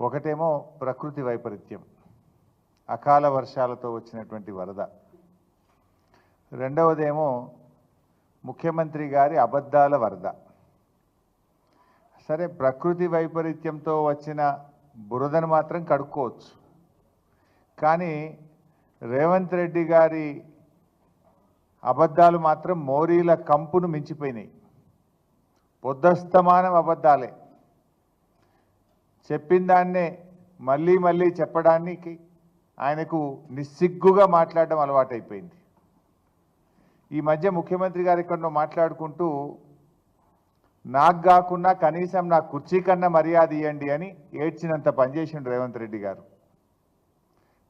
ఒకటేమో ప్రకృతి వైపరీత్యం అకాల వర్షాలతో వచ్చినటువంటి వరద. రెండవదేమో ముఖ్యమంత్రి గారి అబద్ధాల వరద. సరే ప్రకృతి వైపరీత్యంతో వచ్చిన బురదను మాత్రం కడుక్కోవచ్చు. కానీ రేవంత్ రెడ్డి గారి అబద్ధాలు మాత్రం మోరీల కంపును మించిపోయినాయి. పొద్దస్తమానం అబద్ధాలే. చెప్పిన దాన్నే మళ్ళీ మళ్ళీ చెప్పడానికి ఆయనకు నిస్సిగ్గుగా మాట్లాడడం అలవాటైపోయింది. ఈ మధ్య ముఖ్యమంత్రి గారు ఎక్కడో మాట్లాడుకుంటూ నాకు కాకుండా కనీసం నా కుర్చీ కన్నా మర్యాద ఇవ్వండి అని ఏడ్చినంత పనిచేసిండు రేవంత్ రెడ్డి గారు.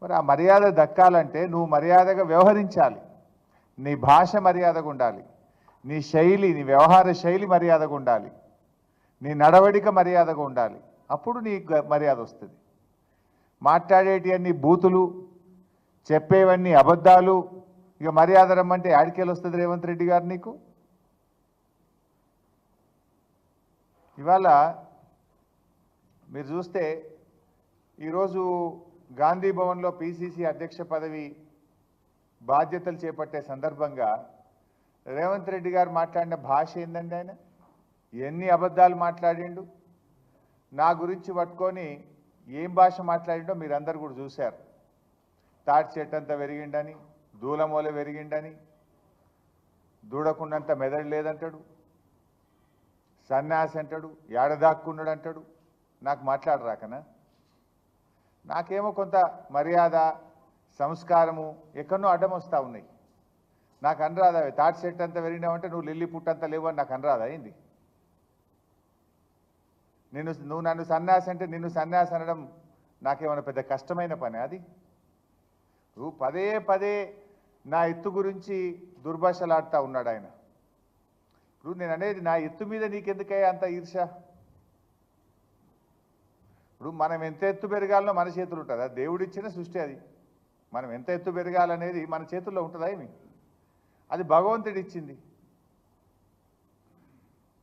మరి ఆ మర్యాద దక్కాలంటే నువ్వు మర్యాదగా వ్యవహరించాలి. నీ భాష మర్యాదగా ఉండాలి. నీ శైలి నీ వ్యవహార శైలి మర్యాదగా ఉండాలి. నీ నడవడిక మర్యాదగా ఉండాలి. అప్పుడు నీకు మర్యాద వస్తుంది. మాట్లాడేటివన్నీ బూతులు చెప్పేవన్నీ అబద్ధాలు ఇక మర్యాద రమ్మంటే యాడికేలు వస్తుంది రేవంత్ రెడ్డి గారు నీకు? ఇవాళ మీరు చూస్తే ఈరోజు గాంధీ భవన్లో పిసిసి అధ్యక్ష పదవి బాధ్యతలు చేపట్టే సందర్భంగా రేవంత్ రెడ్డి గారు మాట్లాడిన భాష ఏందండి ఆయన? ఎన్ని అబద్ధాలు మాట్లాడిండు? నా గురించి పట్టుకొని ఏం భాష మాట్లాడిండో మీరందరూ కూడా చూశారు. తాటి చెట్టు అంతా పెరిగిండని దూలమూల పెరిగిండని దూడకుండంత మెదడు లేదంటాడు సన్యాసి అంటాడు ఏడదాక్కున్నాడు అంటాడు. నాకు మాట్లాడరాకనా నాకేమో కొంత మర్యాద సంస్కారము ఎక్కడనో అడ్డం వస్తూ ఉన్నాయి. నాకు అనరాదా తాటి చెట్టు అంతా పెరిగినావంటే నువ్వు లిల్లీ పుట్టంతా లేవు అని నాకు అనరాదా అయింది. నిన్ను నువ్వు నన్ను సన్యాసి అంటే నిన్ను సన్యాసి అనడం నాకేమైనా పెద్ద కష్టమైన పని అది? నువ్వు పదే పదే నా ఎత్తు గురించి దుర్భాషలాడుతూ ఉన్నాడు ఆయన. ఇప్పుడు నేను అనేది నా ఎత్తు మీద నీకెందుకయ్యా అంత ఈర్ష? ఇప్పుడు మనం ఎంత ఎత్తు పెరగాలనో మన చేతులు ఉంటుందా. దేవుడిచ్చిన సృష్టి అది. మనం ఎంత ఎత్తు పెరగాలనేది మన చేతుల్లో ఉంటుందా ఏమి? అది భగవంతుడిచ్చింది.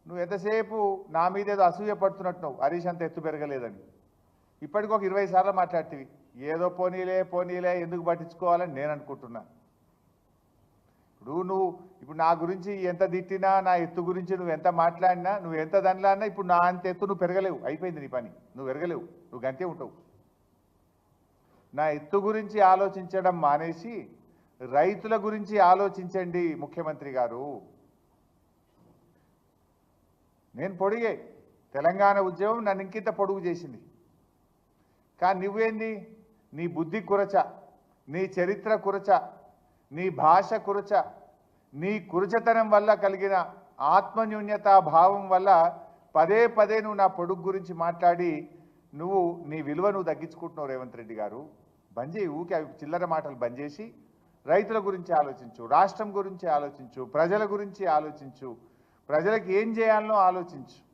నువ్వు ఎంతసేపు నా మీద ఏదో అసూయ పడుతున్నట్టు హరీష్ అంత ఎత్తు పెరగలేదని. ఇప్పటికి ఒక ఇరవై సార్లు మాట్లాడితివి. ఏదో పోనీలే పోనీలే ఎందుకు పట్టించుకోవాలని నేను అనుకుంటున్నా. ఇప్పుడు నువ్వు ఇప్పుడు నా గురించి ఎంత తిట్టినా నా ఎత్తు గురించి నువ్వు ఎంత మాట్లాడినా నువ్వు ఎంత దానిలాడినా ఇప్పుడు నా అంత ఎత్తు నువ్వు పెరగలేవు. అయిపోయింది నీ పని. నువ్వు పెరగలేవు. నువ్వు గంతే ఉంటావు. నా ఎత్తు గురించి ఆలోచించడం మానేసి రైతుల గురించి ఆలోచించండి ముఖ్యమంత్రి గారు. నేను పొడిగే. తెలంగాణ ఉద్యమం నన్ను ఇంకింత పొడుగు చేసింది. కానీ నువ్వేంది? నీ బుద్ధి కురచ నీ చరిత్ర కురచ నీ భాష కురచ నీ కురచతనం వల్ల కలిగిన ఆత్మన్యూన్యత భావం వల్ల పదే పదే నువ్వు నా పొడుగు గురించి మాట్లాడి నువ్వు నీ విలువ నువ్వు తగ్గించుకుంటున్నావు రేవంత్ రెడ్డి గారు. బంద్ చేయి ఊకే అవి చిల్లర మాటలు బంద్ చేసి రైతుల గురించి ఆలోచించు రాష్ట్రం గురించి ఆలోచించు ప్రజల గురించి ఆలోచించు ప్రజలకు ఏం చేయాలనో ఆలోచించు.